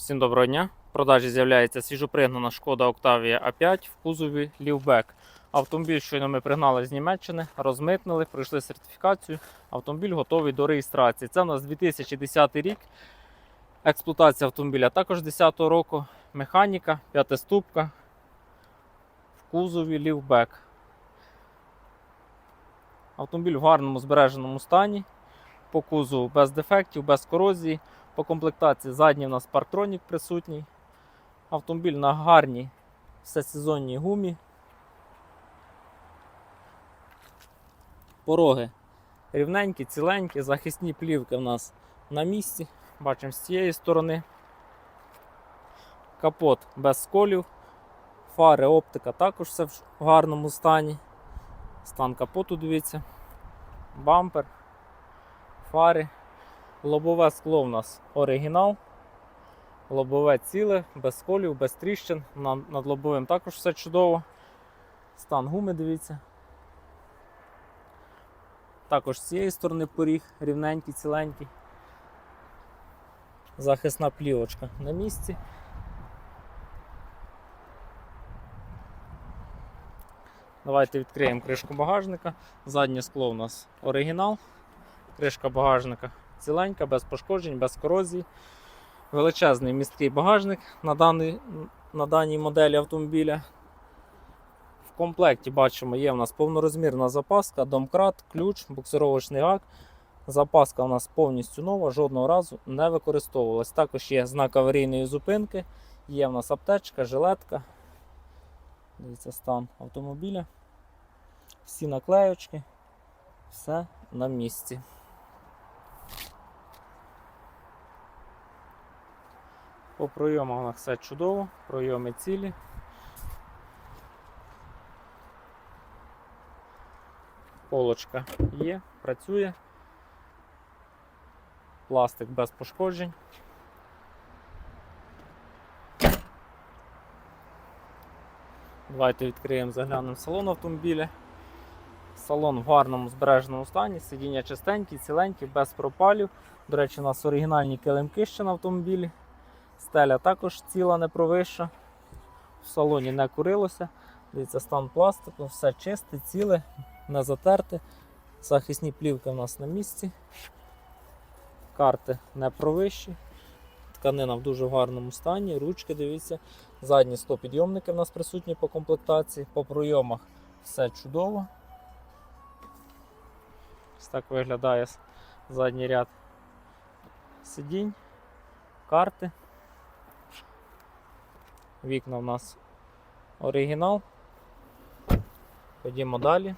Всім доброго дня. В продажі з'являється свіжопригнана шкода Octavia A5 в кузові Лівбек. Автомобіль щойно ми пригнали з Німеччини, розмитнили, пройшли сертифікацію. Автомобіль готовий до реєстрації. Це у нас 2010 рік. Експлуатація автомобіля також 10 року. Механіка, п'ятиступка в кузові Лівбек. Автомобіль в гарному збереженому стані. По кузову без дефектів, без корозії. По комплектації задній у нас парктронік присутній. Автомобіль на гарній всесезонній гумі. Пороги рівненькі, ціленькі, захисні плівки в нас на місці. Бачимо з цієї сторони. Капот без сколів. Фари, оптика також все в гарному стані. Стан капоту, дивіться. Бампер, фари. Лобове скло у нас оригінал. Лобове ціле, без сколів, без тріщин. Над лобовим також все чудово. Стан гуми, дивіться. Також з цієї сторони поріг рівненький, ціленький. Захисна плівочка на місці. Давайте відкриємо кришку багажника. Заднє скло у нас оригінал. Кришка багажника ціленька, без пошкоджень, без корозії. Величезний місткий багажник на, даний, на даній моделі автомобіля. В комплекті бачимо, є у нас повнорозмірна запаска, домкрат, ключ, буксировочний гак. Запаска у нас повністю нова, жодного разу не використовувалась. Також є знак аварійної зупинки, є у нас аптечка, жилетка. Дивіться стан автомобіля. Всі наклеючки, все на місці. По пройомах у нас все чудово, пройоми цілі. Полочка є, працює. Пластик без пошкоджень. Давайте відкриємо, заглянемо салон автомобіля. Салон в гарному збереженому стані, сидіння чистенькі, ціленькі, без пропалів. До речі, у нас оригінальні килимки ще на автомобілі. Стеля також ціла, не провища. В салоні не курилося. Дивіться, стан пластику, все чисте, ціле, не затерте. Захисні плівки у нас на місці. Карти не провищі. Тканина в дуже гарному стані. Ручки, дивіться. Задні стопідйомники в нас присутні по комплектації. По пройомах все чудово. Ось так виглядає задній ряд сидінь, карти. Вікна в нас оригінал. Ходімо далі.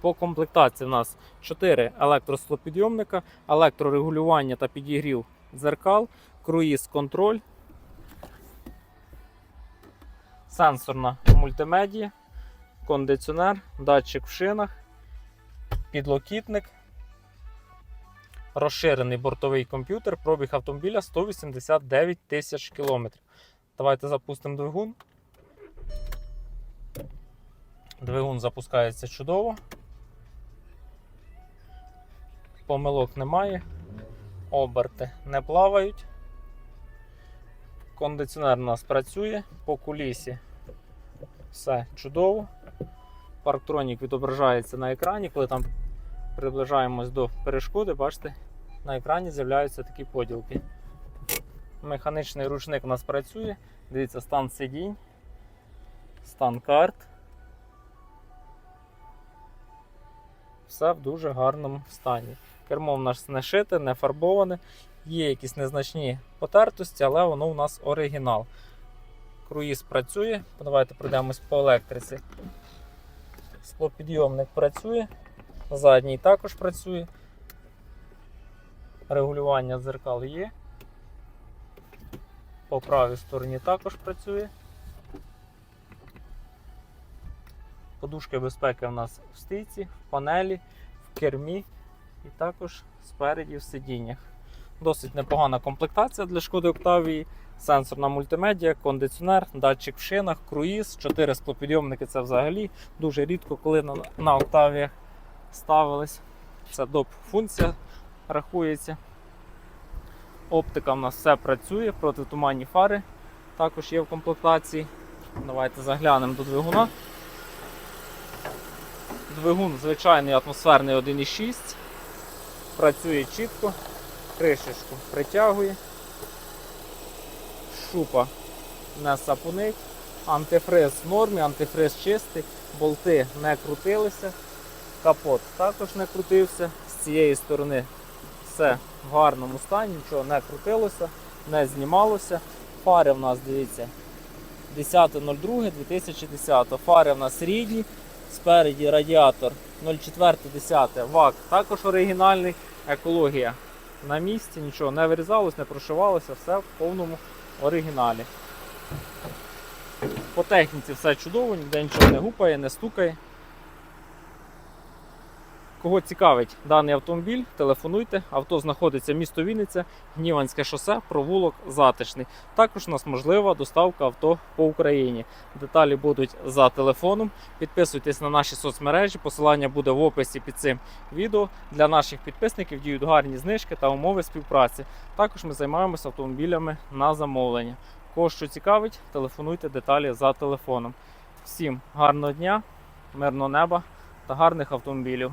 По комплектації в нас 4 електросклопідйомника, електрорегулювання та підігрів дзеркал, круїз контроль, сенсорна мультимедія, кондиціонер, датчик в шинах, підлокітник, розширений бортовий комп'ютер, пробіг автомобіля 189 тисяч кілометрів. Давайте запустимо двигун. Двигун запускається чудово. Помилок немає. Оберти не плавають. Кондиціонер у нас працює по кулісі. Все чудово. Парктронік відображається на екрані. Коли там приближаємось до перешкоди, бачите, на екрані з'являються такі поділки. Механічний ручник у нас працює. Дивіться, стан сидінь, стан карт. Все в дуже гарному стані. Кермо в нас не шите, не фарбоване. Є якісь незначні потертості, але воно у нас оригінал. Круїз працює. Давайте пройдемось по електриці. Склопідйомник працює, задній також працює. Регулювання дзеркал є. По правій стороні також працює. Подушки безпеки в нас в стійці, в панелі, в кермі і також спереді в сидіннях. Досить непогана комплектація для шкоди Октавії. Сенсорна мультимедіа, кондиціонер, датчик в шинах, круїз, 4 склопідйомники це взагалі дуже рідко, коли на, на Октавіях ставились. Це доп функція рахується. Оптика в нас все працює, протитуманні фари також є в комплектації. Давайте заглянемо до двигуна. Двигун звичайний атмосферний 1,6. Працює чітко, кришечку притягує. Шупа не сапунить. Антифриз в нормі, антифриз чистий, болти не крутилися, капот також не крутився. З цієї сторони все в гарному стані, нічого не крутилося, не знімалося. Фари в нас, дивіться, 10.02.2010. Фари в нас рідні. Спереді радіатор 04.10 ВАК, також оригінальний. Екологія на місці, нічого не вирізалось, не прошивалося, все в повному оригіналі. По техніці все чудово, ніде нічого не гупає, не стукає. Кого цікавить даний автомобіль, телефонуйте. Авто знаходиться місто Вінниця, Гніванське шосе, провулок Затишний. Також у нас можлива доставка авто по Україні. Деталі будуть за телефоном. Підписуйтесь на наші соцмережі. Посилання буде в описі під цим відео. Для наших підписників діють гарні знижки та умови співпраці. Також ми займаємося автомобілями на замовлення. Кого що цікавить, телефонуйте деталі за телефоном. Всім гарного дня, мирного неба та гарних автомобілів.